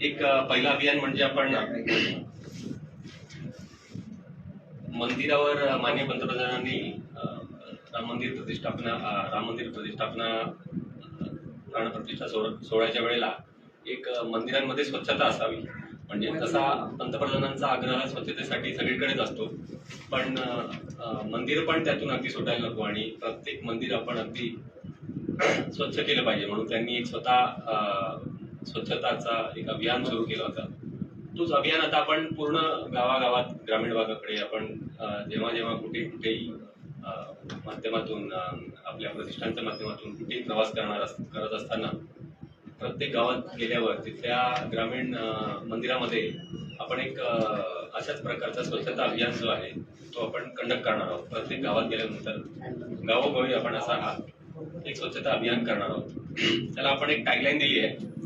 एक पहिला पहिलं अभियान म्हणजे आपण मंदिरावर मान्य पंतप्रधानांनी राम मंदिर प्रतिष्ठापना राम मंदिर प्रतिष्ठापना प्राणप्रतिष्ठा सोहळ्याच्या वेळेला एक मंदिरांमध्ये स्वच्छता असावी. म्हणजे तसा पंतप्रधानांचा आग्रह स्वच्छतेसाठी सगळीकडेच असतो. पण मंदिर पण त्यातून अगदी सुटायला नको आणि प्रत्येक मंदिर आपण अगदी स्वच्छ केलं पाहिजे म्हणून त्यांनी एक स्वतः स्वच्छताचा एक अभियान सुरू केलं होतं. तोच अभियान आता आपण पूर्ण गावागावात ग्रामीण भागाकडे आपण जेव्हा जेव्हा कुठे कुठेही माध्यमातून आपल्या प्रतिष्ठानच्या माध्यमातून कुठेही प्रवास करणार अस- करत असताना प्रत्येक गावात गेल्यावर तिथल्या ग्रामीण मंदिरामध्ये आपण एक अशाच प्रकारचा स्वच्छता अभियान जो आहे तो आपण कंडक्ट करणार आहोत. प्रत्येक गावात गेल्यानंतर गावोगावी आपण असा हा एक स्वच्छता अभियान करणार आहोत. त्याला आपण एक टॅगलाईन दिली आहे.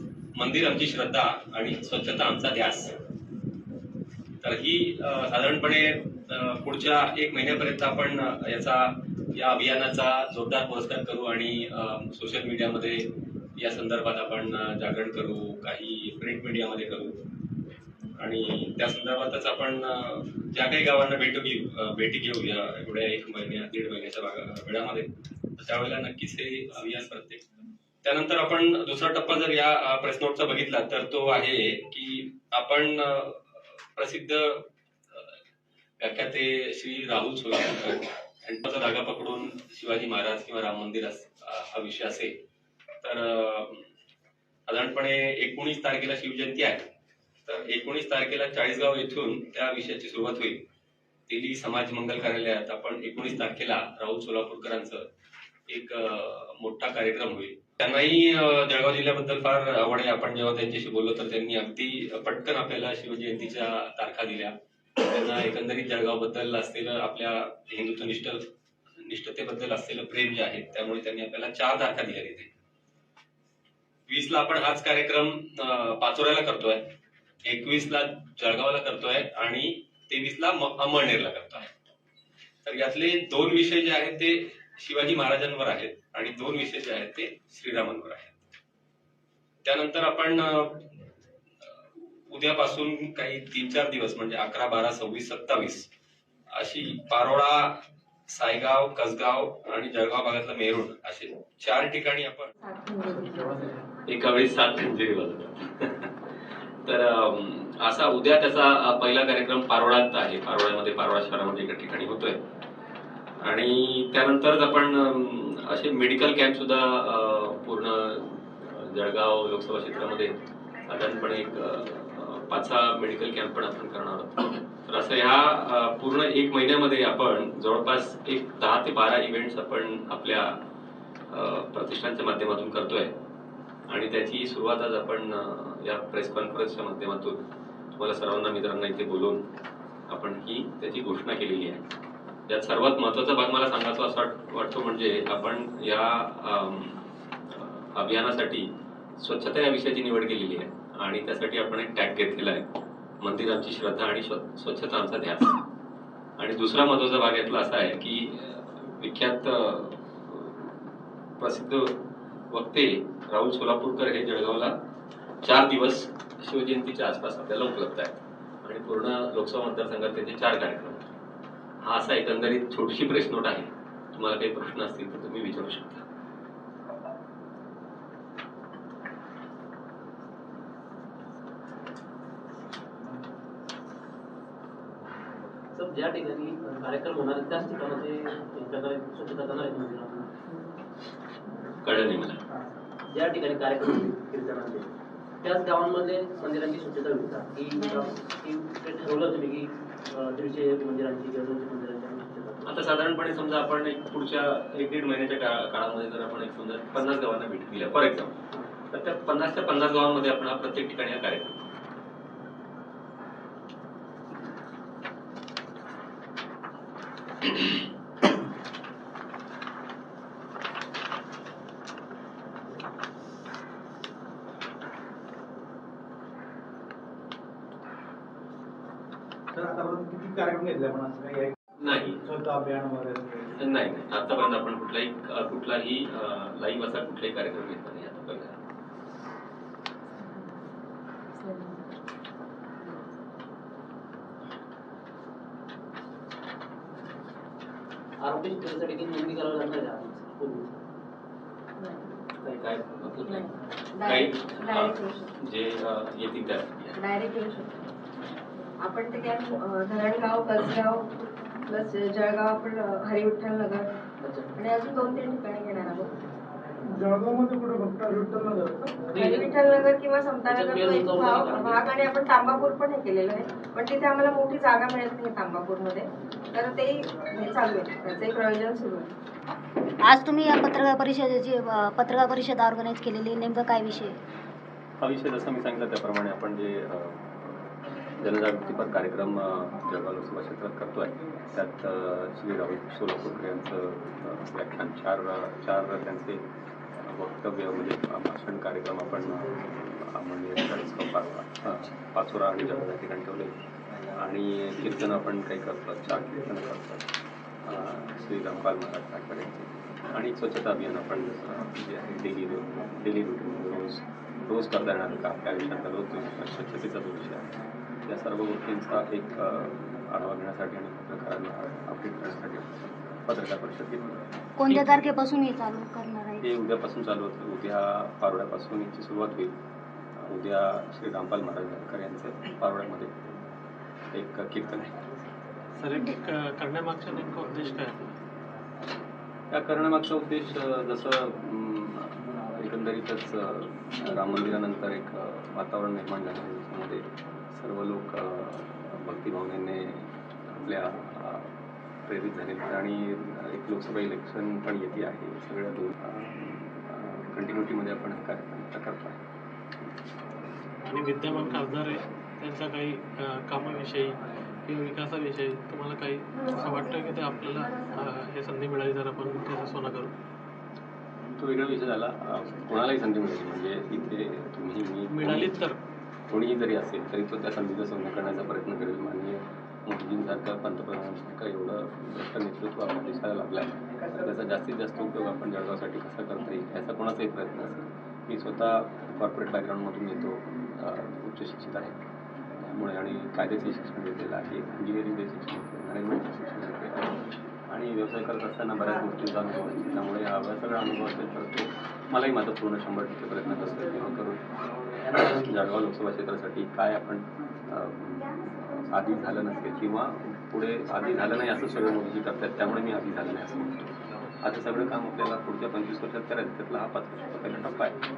मंदिर आमची श्रद्धा आणि स्वच्छता आमचा ध्यास. तर ही साधारणपणे पुढच्या एक महिन्यापर्यंत आपण याचा या अभियानाचा जोरदार पुरस्कार करू आणि सोशल मीडियामध्ये या संदर्भात आपण जागरण करू काही प्रिंट मीडियामध्ये करू. आणि त्या संदर्भातच आपण ज्या काही गावांना भेट घेऊ भेटी घेऊ या एवढ्या एक महिन्या दीड महिन्याच्या भागा- वेळामध्ये त्यावेळेला नक्कीच हे अभियान प्रत्येक त्यानंतर आपण दुसरा टप्पा जर या प्रेस नोटचा बघितला तर तो आहे की आपण प्रसिद्ध व्याख्याते श्री राहुल सोलापूरकर यांचा धागा पकडून शिवाजी महाराज किंवा राम मंदिर हा विषय असेल तर साधारणपणे एकोणीस तारखेला शिवजयंती आहे तर एकोणीस तारखेला चाळीसगाव येथून त्या विषयाची सुरुवात होईल. दिल्ली समाज मंगल कार्यालयात आपण एकोणीस तारखेला राहुल सोलापूरकरांचं एक मोठा कार्यक्रम होईल. त्यांनाही जळगाव जिल्ह्याबद्दल फार आवड आहे. आपण जेव्हा त्यांच्याशी बोललो तर त्यांनी अगदी पटकन आपल्याला शिवजयंतीच्या तारखा दिल्या. त्यांना एकंदरीत जळगावबद्दल असलेलं आपल्या हिंदुत्वनिष्ठ निष्ठतेबद्दल असलेलं प्रेम जे आहे त्यामुळे त्यांनी आपल्याला चार तारखा दिल्या तिथे. वीसला आपण हाच कार्यक्रम पाचोऱ्याला करतोय. एकवीसला जळगावला करतोय आणि तेवीसला अमळनेरला करतोय. तर यातले दोन विषय जे आहेत ते शिवाजी महाराजांवर आहेत. आणि दोन विषय जे आहेत ते श्रीरामांवर आहेत. त्यानंतर आपण उद्यापासून काही तीन चार दिवस म्हणजे अकरा बारा सव्वीस सत्तावीस अशी पारोळा सायगाव कसगाव आणि जळगाव भागातलं मेरुण असे चार ठिकाणी आपण एका वेळी सात खंजिरी वाजवतात तर असा उद्या त्याचा पहिला कार्यक्रम पारोळ्यात आहे. पारोळ्यामध्ये पारोळा शहरामध्ये एका ठिकाणी होतोय. आणि त्यानंतरच आपण असे मेडिकल कॅम्प सुद्धा पूर्ण जळगाव लोकसभा क्षेत्रामध्ये साधारणपणे एक पाच सहा मेडिकल कॅम्प पण आपण करणार आहोत. तर असं ह्या पूर्ण एक महिन्यामध्ये आपण जवळपास एक दहा ते बारा इव्हेंट्स आपण आपल्या प्रतिष्ठानच्या माध्यमातून करतोय. आणि त्याची सुरुवात आज आपण या प्रेस कॉन्फरन्सच्या माध्यमातून तुम्हाला सर्वांना मित्रांना इथे बोलवून आपण ही त्याची घोषणा केलेली आहे. यात सर्वात महत्त्वाचा भाग मला सांगायचा असा वाटतो म्हणजे आपण या अभियानासाठी स्वच्छता या विषयाची निवड केलेली आहे. आणि त्यासाठी आपण एक टॅग घेतलेला आहे. मंदिर आमची श्रद्धा आणि स्वच्छता आमचा ध्यास. आणि दुसरा महत्त्वाचा भाग यातला असा आहे की विख्यात प्रसिद्ध वक्ते राहुल सोलापूरकर हे जळगावला चार दिवस शिवजयंतीच्या आसपास आपल्याला उपलब्ध आहेत. आणि पूर्ण लोकसभा मतदारसंघात त्यांचे चार कार्यक्रम हा असा एकंदरीत छोटीशी प्रेस नोट आहे. तुम्हाला काही प्रश्न असतील तर तुम्ही विचारू शकता. ज्या ठिकाणी कार्यक्रम होणार आहेत त्याच कळलं नाही मला. ज्या ठिकाणी कार्यक्रम कीर्तनाचे. त्याच गावांमध्ये मंदिरांची स्वच्छता होईल की की ते ठरवलं तुम्ही की तुमचे मंदिरांची किंवा तुमच्या मंदिरांची स्वच्छता आता साधारणपणे समजा आपण एक पुढच्या एक दीड महिन्याच्या काळा- काळामध्ये जर आपण एक समजा पन्नास गावांना भेट दिल्या फॉर एक्झाम्पल तर त्या पन्नास त्या पन्नास गावांमध्ये आपण हा प्रत्येक ठिकाणी हा कार्यक्रम नाही. नाही आतापर्यंत आपण कुठलाही कुठलाही लाईव्ह असा कुठलाही कार्यक्रम घेतला नाही आतापर्यंत आरोपी शिक्षणासाठी काही नोंदणी करावी लागणार आहे काय काय जे येतील त्यासाठी. डायरेक्ट येऊ शकतो. आपण ते काय अं, धरणगाव कसगाव प्लस जळगाव आपण अं, हरिविठ्ठल नगर. आणि अजून दोन तीन ठिकाणी घेणार आहोत. जळगावमध्ये कुठे फक्त विठ्ठल नगर? हरिविठ्ठल नगर किंवा समतानगर भाग आणि आपण तांबापूर पण हे केलेलं आहे. पण तिथे आम्हाला मोठी जागा मिळत नाही तांबापूरमध्ये. तर ते हे चालू आहे. प्रयोजन सुरू आहे. आज तुम्ही या पत्रकार परिषदेची पत्रकार परिषद ऑर्गनाईज केलेली आहे. नेमकं काय विषय हा विषय जसं मी सांगितलं त्याप्रमाणे आपण जे जनजागृतीपर कार्यक्रम जळगाव लोकसभा क्षेत्रात आहे त्यात श्री राहुल सोलापूरकर यांचं व्याख्यान चार चार त्यांचे वक्तव्य म्हणजे भाषण कार्यक्रम आपण म्हणजे पाचोरा पाचोरा आणि जळगाव या ठिकाणी ठेवले. आणि कीर्तन आपण काही करतो चार कीर्तन करतो श्री रामपाल महाराज ठाकरे यांचे. आणि स्वच्छता अभियान आपण जसं जे आहे डेली डेली रुटीन रोज रोज करता येणार का आपल्या आयुष्यात रोज स्वच्छतेचा जो विषय आहे. या सर्व गोष्टींचा एक आढावा घेण्यासाठी आणि पत्रकारांना अपडेट करण्यासाठी पत्रकार परिषद घेतली कोणत्या तारखेपासून हे चालू करणार आहे? हे उद्यापासून चालू होतं. उद्या पारोड्यापासून याची सुरुवात होईल. उद्या श्री रामपाल महाराज ठाकरे यांचं पारोड्यामध्ये एक कीर्तन आहे. सर एक करण्यामागचा नेमका उद्देश काय आहे? या करण्यामागचा उद्देश अ, जसं अम, एकंदरीतच राम मंदिरानंतर एक वातावरण निर्माण झालं. आहे ज्याच्यामध्ये सर्व लोक भक्तिभावनेने आपल्या प्रेरित झाले. आणि एक लोकसभा इलेक्शन पण येते आहे. सगळ्या दोन कंटिन्युटीमध्ये आपण हा कार्यक्रम करतो आहे आणि विद्यमान खासदार आहे त्यांच्या काही कामाविषयी किंवा विकासाविषयी तुम्हाला काही असं वाटतं की ते आपल्याला हे संधी मिळाली तर आपण त्याचा सोना करू? तो वेगळा विषय झाला. कोणालाही संधी मिळाली म्हणजे इथे तुम्ही मी मिळाली तर. कोणीही जरी असेल तरी तो त्या संधीचा सामना करण्याचा प्रयत्न करेल. माननीय मोदीजींसारख्या पंतप्रधानांसारखं एवढं भ्रष्ट नेतृत्व आपल्या देशाला लाभलं आहे तर त्याचा जास्तीत जास्त उपयोग आपण जळगावसाठी कसा करता येईल याचा कोणाचाही प्रयत्न असेल. मी स्वतः कॉर्पोरेट बॅकग्राऊंडमधून येतो. उच्च शिक्षित आहे. त्यामुळे आणि कायद्याचे शिक्षण घेतलेलं आहे. इंजिनिअरिंगचे शिक्षण मॅनेजमेंटचे शिक्षण घेतलेलं आहे. आणि व्यवसाय करत असताना बऱ्याच गोष्टींचा अनुभव आहे त्यामुळे हा सगळा अनुभव असेल तर तो मलाही माझा पूर्ण शंभर टक्के प्रयत्न करतो. किंवा करून जळगाव लोकसभा क्षेत्रासाठी काय आपण आधी झालं नसेल किंवा पुढे आधी झालं नाही असं सगळं मोदीजी करतात त्यामुळे मी आधी झालं नाही असं म्हणतो. आता सगळं काम आपल्याला पुढच्या पंचवीस वर्षात करायचं त्यातला हा पाच वर्षाचा पहिला टप्पा आहे.